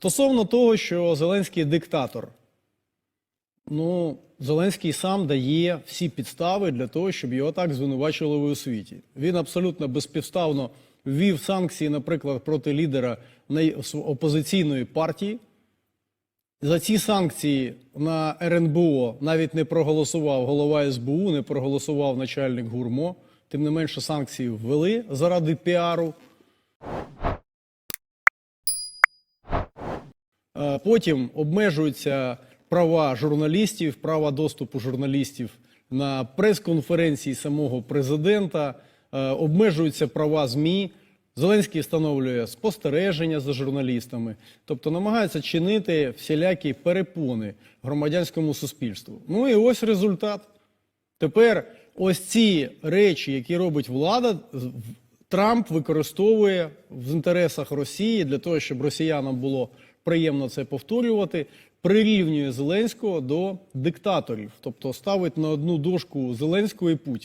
Стосовно того, що Зеленський диктатор, ну, Зеленський сам дає всі підстави для того, щоб його так звинувачували у світі. Він абсолютно безпідставно ввів санкції, наприклад, проти лідера опозиційної партії. За ці санкції на РНБО навіть не проголосував голова СБУ, не проголосував начальник ГУРМО. Тим не менше, санкції ввели заради піару. Потім обмежуються права журналістів, права доступу журналістів на прес-конференції самого президента, е, обмежуються права ЗМІ. Зеленський встановлює спостереження за журналістами, тобто намагається чинити всілякі перепони громадянському суспільству. Ну і ось результат. Тепер ось ці речі, які робить влада, Трамп використовує в інтересах Росії для того, щоб росіянам було приємно це повторювати, прирівнює Зеленського до диктаторів, тобто ставить на одну дошку Зеленського і Путіна.